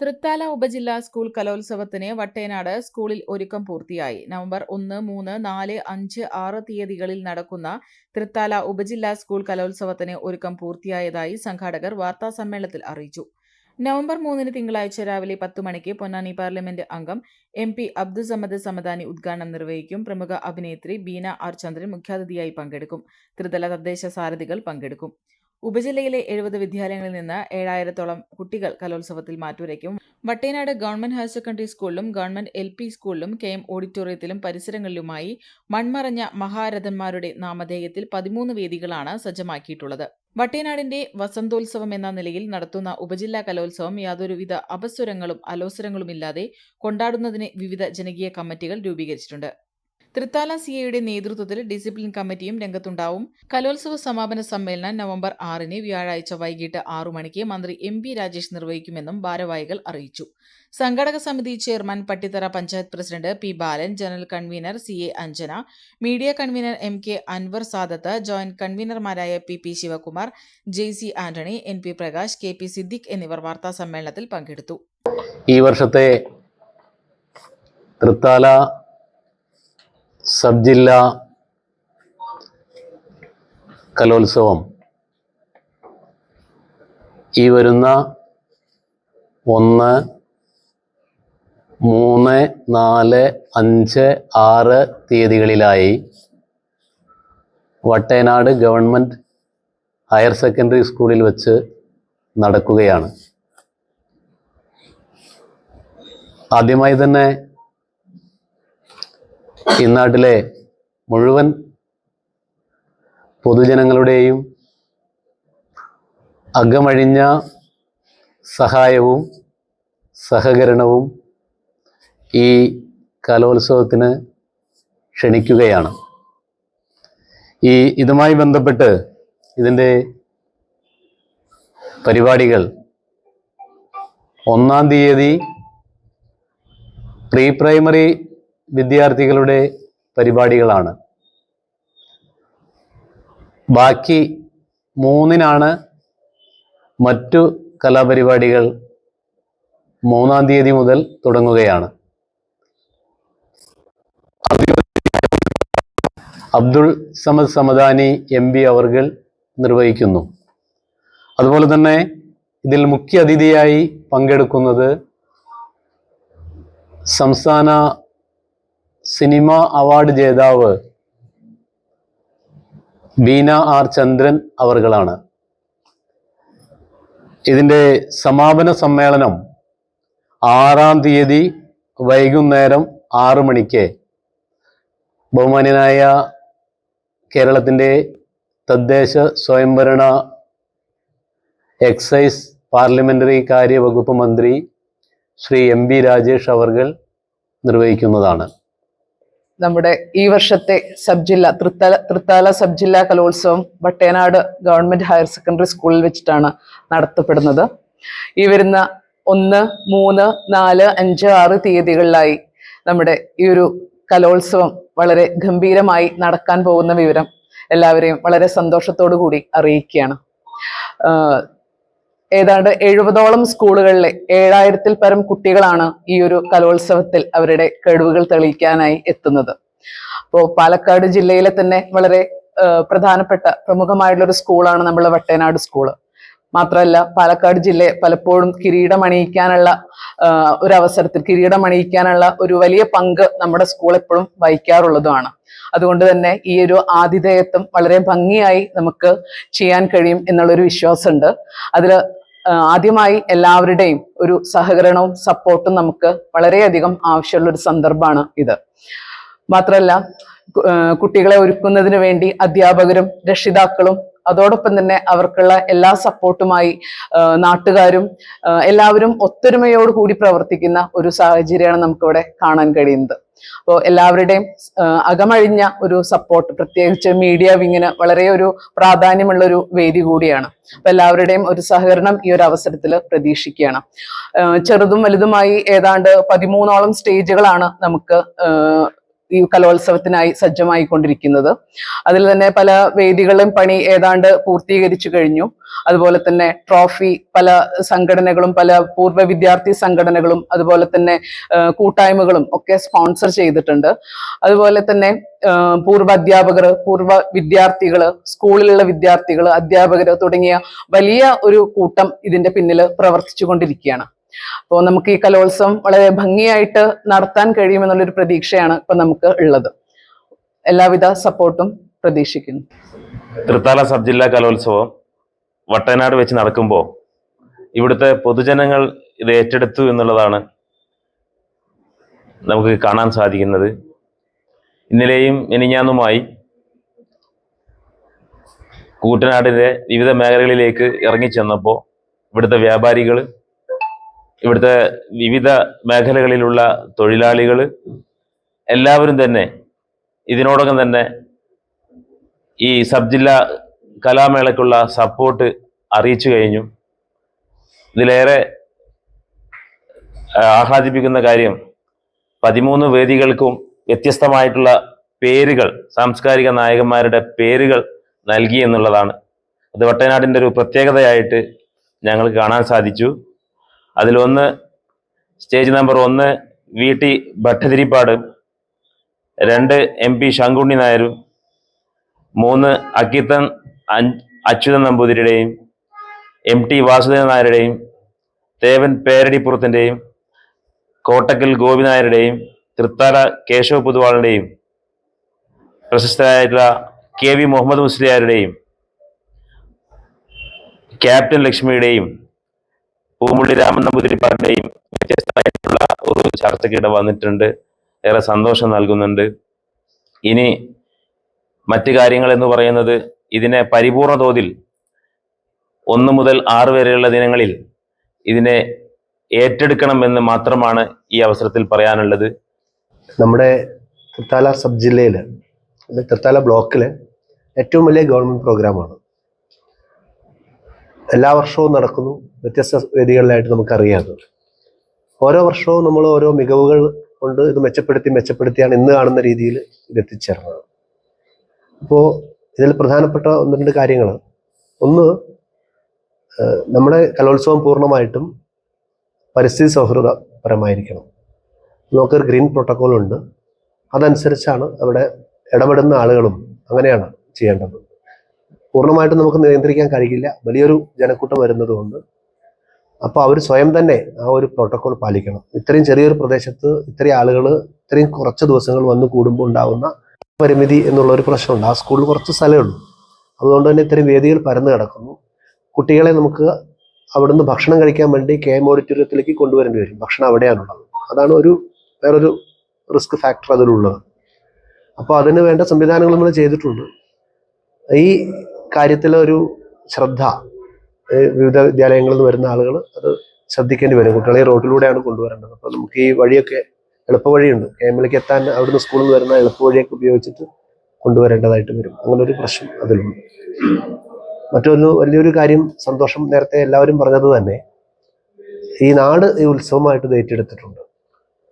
തൃത്താല ഉപജില്ലാ സ്കൂൾ കലോത്സവത്തിന് വട്ടേനാട് സ്കൂളിൽ ഒരുക്കം പൂർത്തിയായി. നവംബർ ഒന്ന് മൂന്ന് നാല് അഞ്ച് ആറ് തീയതികളിൽ നടക്കുന്ന തൃത്താല ഉപജില്ലാ സ്കൂൾ കലോത്സവത്തിന് ഒരുക്കം പൂർത്തിയായതായി സംഘാടകർ വാർത്താസമ്മേളനത്തിൽ അറിയിച്ചു. നവംബർ മൂന്നിന് തിങ്കളാഴ്ച രാവിലെ പത്തു മണിക്ക് പൊന്നാനി പാർലമെന്റ് അംഗം എം പി അബ്ദുസമദ് സമദാനി ഉദ്ഘാടനം നിർവഹിക്കും. പ്രമുഖ അഭിനേത്രി ബീന ആർ ചന്ദ്രൻ മുഖ്യാതിഥിയായി പങ്കെടുക്കും. ത്രിതല തദ്ദേശ സാരഥികൾ പങ്കെടുക്കും. ഉപജില്ലയിലെ എഴുപത് വിദ്യാലയങ്ങളിൽ നിന്ന് ഏഴായിരത്തോളം കുട്ടികൾ കലോത്സവത്തിൽ മാറ്റുരയ്ക്കും. വട്ടേനാട് ഗവൺമെന്റ് ഹയർ സെക്കൻഡറി സ്കൂളിലും ഗവൺമെന്റ് എൽ പി സ്കൂളിലും കെ എം ഓഡിറ്റോറിയത്തിലും പരിസരങ്ങളിലുമായി മൺമറഞ്ഞ മഹാരഥന്മാരുടെ നാമധേയത്തിൽ പതിമൂന്ന് വേദികളാണ് സജ്ജമാക്കിയിട്ടുള്ളത്. വട്ടേനാടിന്റെ വസന്തോത്സവം എന്ന നിലയിൽ നടത്തുന്ന ഉപജില്ലാ കലോത്സവം യാതൊരുവിധ അപസ്വരങ്ങളും അലോസരങ്ങളുമില്ലാതെ കൊണ്ടാടുന്നതിന് വിവിധ ജനകീയ കമ്മിറ്റികൾ രൂപീകരിച്ചിട്ടുണ്ട്. തൃത്താല സി എയുടെ നേതൃത്വത്തിൽ ഡിസിപ്ലിൻ കമ്മിറ്റിയും രംഗത്തുണ്ടാവും. കലോത്സവ സമാപന സമ്മേളനം നവംബർ ആറിന് വ്യാഴാഴ്ച വൈകിട്ട് ആറു മണിക്ക് മന്ത്രി എം പി രാജേഷ് നിർവഹിക്കുമെന്നും ഭാരവാഹികൾ അറിയിച്ചു. സംഘടക സമിതി chairman Pattithara panchayat president P Balan general convener C A Anjana media convener M K Anwar Sadath joint കൺവീനർമാരായ P P Sivakumar J C Antony N P Prakash K P Siddique എന്നിവർ വാർത്താ സമ്മേളനത്തിൽ പങ്കെടുത്തു. ഈ വർഷത്തെ തൃത്താല സബ് ജില്ലാ കലോത്സവം. ഈ വരുന്ന ഒന്ന് മൂന്ന് നാല് അഞ്ച് ആറ് തീയതികളിലായി വട്ടേനാട് ഗവൺമെന്റ് ഹയർ സെക്കൻഡറി സ്കൂളിൽ വച്ച് നടക്കുകയാണ്. ആദ്യമായി തന്നെ ഈ നാട്ടിലെ മുഴുവൻ പൊതുജനങ്ങളുടെയും അകമഴിഞ്ഞ സഹായവും സഹകരണവും ഈ കലോത്സവത്തിന് ക്ഷണിക്കുകയാണ്. ഈ ഇതുമായി ബന്ധപ്പെട്ട് ഇതിന്റെ പരിപാടികൾ ഒന്നാം തീയതി പ്രീ പ്രൈമറി വിദ്യാർത്ഥികളുടെ പരിപാടികളാണ്. ബാക്കി മൂന്നിനാണ് മറ്റു കലാപരിപാടികൾ മൂന്നാം തീയതി മുതൽ തുടങ്ങുകയാണ്. അബ്ദുൾ സമദ് സമദാനി എം പി അവർകൾ നിർവഹിക്കുന്നു. അതുപോലെ തന്നെ ഇതിൽ മുഖ്യ അതിഥിയായി പങ്കെടുക്കുന്നത് സംസ്ഥാന സിനിമ അവാർഡ് ജേതാവ് ബീന ആർ ചന്ദ്രൻ അവർകളാണ്. ഇതിന്റെ സമാപന സമ്മേളനം ആറാം തീയതി വൈകുന്നേരം ആറു മണിക്ക് ബഹുമാന്യനായ കേരളത്തിന്റെ തദ്ദേശ സ്വയംഭരണ എക്സൈസ് പാർലമെന്ററി കാര്യവകുപ്പ് മന്ത്രി ശ്രീ എം ബി രാജേഷ് അവർകൾ നിർവഹിക്കുന്നതാണ്. നമ്മുടെ ഈ വർഷത്തെ സബ് ജില്ല തൃത്താല തൃത്താല സബ് ജില്ലാ കലോത്സവം വട്ടേനാട് ഗവൺമെന്റ് ഹയർ സെക്കൻഡറി സ്കൂളിൽ വെച്ചിട്ടാണ് നടത്തപ്പെടുന്നത്. ഈ വരുന്ന ഒന്ന് മൂന്ന് നാല് അഞ്ച് ആറ് തീയതികളിലായി നമ്മുടെ ഈ ഒരു കലോത്സവം വളരെ ഗംഭീരമായി നടക്കാൻ പോകുന്ന വിവരം എല്ലാവരെയും വളരെ സന്തോഷത്തോടു കൂടി അറിയിക്കുകയാണ് ഏതാണ്ട് എഴുപതോളം സ്കൂളുകളിലെ ഏഴായിരത്തിൽ പരം കുട്ടികളാണ് ഈ ഒരു കലോത്സവത്തിൽ അവരുടെ കഴിവുകൾ തെളിയിക്കാനായി എത്തുന്നത്. അപ്പോൾ പാലക്കാട് ജില്ലയിലെ തന്നെ വളരെ പ്രധാനപ്പെട്ട പ്രമുഖമായിട്ടുള്ള ഒരു സ്കൂളാണ് നമ്മളെ വട്ടേനാട് സ്കൂൾ. മാത്രമല്ല പാലക്കാട് ജില്ലയെ പലപ്പോഴും കിരീടം അണിയിക്കാനുള്ള ഒരു അവസരത്തിൽ കിരീടം അണിയിക്കാനുള്ള ഒരു വലിയ പങ്ക് നമ്മുടെ സ്കൂൾ എപ്പോഴും വഹിക്കാറുള്ളതുമാണ്. അതുകൊണ്ട് തന്നെ ഈ ഒരു ആതിഥേയത്വം വളരെ ഭംഗിയായി നമുക്ക് ചെയ്യാൻ കഴിയും എന്നുള്ളൊരു വിശ്വാസമുണ്ട്. അതിൽ ആദ്യമായി എല്ലാവരുടെയും ഒരു സഹകരണവും സപ്പോർട്ടും നമുക്ക് വളരെയധികം ആവശ്യമുള്ള ഒരു സന്ദർഭമാണ് ഇത്. മാത്രമല്ല കുട്ടികളെ ഒരുക്കുന്നതിന് വേണ്ടി അധ്യാപകരും രക്ഷിതാക്കളും അതോടൊപ്പം തന്നെ അവർക്കുള്ള എല്ലാ സപ്പോർട്ടുമായി നാട്ടുകാരും എല്ലാവരും ഒത്തൊരുമയോട് കൂടി പ്രവർത്തിക്കുന്ന ഒരു സാഹചര്യമാണ് നമുക്കിവിടെ കാണാൻ കഴിയുന്നത്. അപ്പോൾ എല്ലാവരുടെയും അകമഴിഞ്ഞ ഒരു സപ്പോർട്ട് പ്രത്യേകിച്ച് മീഡിയ വിങ്ങിന് വളരെ ഒരു പ്രാധാന്യമുള്ള ഒരു വേദി കൂടിയാണ്. അപ്പൊ എല്ലാവരുടെയും ഒരു സഹകരണം ഈ ഒരു അവസരത്തിൽ പ്രതീക്ഷിക്കുകയാണ്. ചെറുതും വലുതുമായി ഏതാണ്ട് പതിമൂന്നോളം സ്റ്റേജുകളാണ് നമുക്ക് ഈ കലോത്സവത്തിനായി സജ്ജമായി സജ്ജമായിക്കൊണ്ടിരിക്കുന്നത്. അതിൽ തന്നെ പല വേദികളും പണി ഏതാണ്ട് പൂർത്തീകരിച്ചു കഴിഞ്ഞു. അതുപോലെ തന്നെ ട്രോഫി പല സംഘടനകളും പല പൂർവ വിദ്യാർത്ഥി സംഘടനകളും അതുപോലെ തന്നെ കൂട്ടായ്മകളും ഒക്കെ സ്പോൺസർ ചെയ്തിട്ടുണ്ട്. അതുപോലെ തന്നെ പൂർവ അധ്യാപകർ പൂർവ വിദ്യാർത്ഥികൾ സ്കൂളിലുള്ള വിദ്യാർത്ഥികൾ അധ്യാപകർ തുടങ്ങിയ വലിയ ഒരു കൂട്ടം ഇതിന്റെ പിന്നിൽ പ്രവർത്തിച്ചു കൊണ്ടിരിക്കുകയാണ് അപ്പോൾ നമുക്ക് ഈ കലോത്സവം വളരെ ഭംഗിയായിട്ട് നടത്താൻ കഴിയുമെന്നുള്ളൊരു പ്രതീക്ഷയാണ് ഇപ്പൊ നമുക്ക് ഉള്ളത്. എല്ലാവിധ സപ്പോർട്ടും പ്രതീക്ഷിക്കുന്നു. തൃത്താല സബ് ജില്ലാ കലോത്സവം വട്ടനാട് വെച്ച് നടക്കുമ്പോൾ ഇവിടുത്തെ പൊതുജനങ്ങൾ ഇത് ഏറ്റെടുത്തു എന്നുള്ളതാണ് നമുക്ക് കാണാൻ സാധിക്കുന്നത്. ഇന്നലെയും ഇനിഞ്ഞാന്നുമായി കൂട്ടനാടിന്റെ വിവിധ മേഖലകളിലേക്ക് ഇറങ്ങിച്ചെന്നപ്പോൾ ഇവിടുത്തെ വ്യാപാരികൾ ഇവിടുത്തെ വിവിധ മേഖലകളിലുള്ള തൊഴിലാളികൾ എല്ലാവരും തന്നെ ഇതിനോടകം തന്നെ ഈ സബ് ജില്ലാ കലാമേളയ്ക്കുള്ള സപ്പോർട്ട് അറിയിച്ചു കഴിഞ്ഞു. ഇതിലേറെ ആഹ്ലാദിപ്പിക്കുന്ന കാര്യം പതിമൂന്ന് വേദികൾക്കും വ്യത്യസ്തമായിട്ടുള്ള പേരുകൾ സാംസ്കാരിക നായകന്മാരുടെ പേരുകൾ നൽകി എന്നുള്ളതാണ്. അത് വട്ടനാടിന്റെ ഒരു പ്രത്യേകതയായിട്ട് ഞങ്ങൾ കാണാൻ സാധിച്ചു. അതിലൊന്ന് സ്റ്റേജ് നമ്പർ ഒന്ന് വി ടി ഭട്ടതിരിപ്പാട് രണ്ട് എം പി ശങ്കുണ്ണി നായരും മൂന്ന് അക്കിത്തൻ അച്യുതൻ നമ്പൂതിരിയുടെയും എം ടി വാസുദേവൻ നായരുടെയും തേവൻ പേരടിപ്പുറത്തിന്റെയും കോട്ടക്കൽ ഗോപിനായരുടെയും തൃത്താല കേശവ പുതുവാളിന്റെയും പ്രശസ്തരായിട്ടുള്ള കെ വി മുഹമ്മദ് മുസ്ലിയാരുടെയും ക്യാപ്റ്റൻ ലക്ഷ്മിയുടെയും പൂമുള്ളി രാമൻ നമ്പൂതിരിപ്പാടിന്റെയും വ്യത്യസ്തമായിട്ടുള്ള ഒരു ചർച്ചയ്ക്കിടെ വന്നിട്ടുണ്ട്. ഏറെ സന്തോഷം നൽകുന്നുണ്ട്. ഇനി മറ്റു കാര്യങ്ങൾ എന്ന് പറയുന്നത് ഇതിനെ പരിപൂർണ തോതിൽ ഒന്ന് മുതൽ ആറ് വരെയുള്ള ദിനങ്ങളിൽ ഇതിനെ ഏറ്റെടുക്കണമെന്ന് മാത്രമാണ് ഈ അവസരത്തിൽ പറയാനുള്ളത്. നമ്മുടെ തൃത്താല സബ് ജില്ലയിൽ തൃത്താല ബ്ലോക്കിൽ ഏറ്റവും വലിയ ഗവൺമെന്റ് പ്രോഗ്രാമാണ്. എല്ലാ വർഷവും നടക്കുന്നു. വ്യത്യസ്ത വേദികളിലായിട്ട് നമുക്കറിയാം. ഓരോ വർഷവും നമ്മൾ ഓരോ മികവുകൾ കൊണ്ട് ഇത് മെച്ചപ്പെടുത്തി മെച്ചപ്പെടുത്തിയാണ് ഇന്ന് കാണുന്ന രീതിയിൽ ഇത് എത്തിച്ചേർന്നത്. അപ്പോൾ ഇതിൽ പ്രധാനപ്പെട്ട ഒന്ന് രണ്ട് കാര്യങ്ങൾ. ഒന്ന് നമ്മുടെ കലോത്സവം പൂർണമായിട്ടും പരിസ്ഥിതി സൗഹൃദപരമായിരിക്കണം. നമുക്കൊരു ഗ്രീൻ പ്രോട്ടോക്കോൾ ഉണ്ട്. അതനുസരിച്ചാണ് അവിടെ ഇടപെടുന്ന ആളുകളും അങ്ങനെയാണ് ചെയ്യേണ്ടത്. പൂർണമായിട്ടും നമുക്ക് നിയന്ത്രിക്കാൻ കഴിയില്ല. വലിയൊരു ജനക്കൂട്ടം വരുന്നത് കൊണ്ട്. അപ്പോൾ അവർ സ്വയം തന്നെ ആ ഒരു പ്രോട്ടോകോൾ പാലിക്കണം. ഇത്രയും ചെറിയൊരു പ്രദേശത്ത് ഇത്രയും ആളുകൾ ഇത്രയും കുറച്ച് ദിവസങ്ങൾ വന്ന് കൂടുമ്പോൾ ഉണ്ടാകുന്ന പരിമിതി എന്നുള്ള ഒരു പ്രശ്നമുണ്ട്. ആ സ്കൂളിൽ കുറച്ച് സ്ഥലമേ ഉള്ളൂ. അതുകൊണ്ട് തന്നെ ഇത്രയും വേദികൾ പരന്നു കിടക്കുന്നു. കുട്ടികളെ നമുക്ക് അവിടുന്ന് ഭക്ഷണം കഴിക്കാൻ വേണ്ടി കെ എം ഓഡിറ്റോറിയത്തിലേക്ക് കൊണ്ടുവരേണ്ടി വരും. ഭക്ഷണം അവിടെയാണുള്ളത്. അതാണ് ഒരു വേറൊരു റിസ്ക് ഫാക്ടർ അതിലുള്ളത്. അപ്പോൾ അതിന് വേണ്ട സംവിധാനങ്ങൾ നമ്മൾ ചെയ്തിട്ടുണ്ട്. ഈ കാര്യത്തിൽ ഒരു ശ്രദ്ധ വിവിധ വിദ്യാലയങ്ങളിൽ നിന്ന് വരുന്ന ആളുകൾ അത് ശ്രദ്ധിക്കേണ്ടി വരും. കുട്ടികളെ റോഡിലൂടെയാണ് കൊണ്ടുവരേണ്ടത്. അപ്പോൾ നമുക്ക് ഈ വഴിയൊക്കെ എളുപ്പവഴിയുണ്ട്. വഴിയുണ്ട് കെ എമ്മിലേക്ക് എത്താൻ അവിടുന്ന് സ്കൂളിൽ നിന്ന് വരുന്ന എളുപ്പ വഴിയൊക്കെ ഉപയോഗിച്ചിട്ട് കൊണ്ടുവരേണ്ടതായിട്ട് വരും. അങ്ങനെ ഒരു പ്രശ്നം അതിലുണ്ട്. മറ്റൊന്ന് വലിയൊരു കാര്യം സന്തോഷം നേരത്തെ എല്ലാവരും പറഞ്ഞത് തന്നെ. ഈ നാട് ഈ ഉത്സവമായിട്ട് ഏറ്റെടുത്തിട്ടുണ്ട്.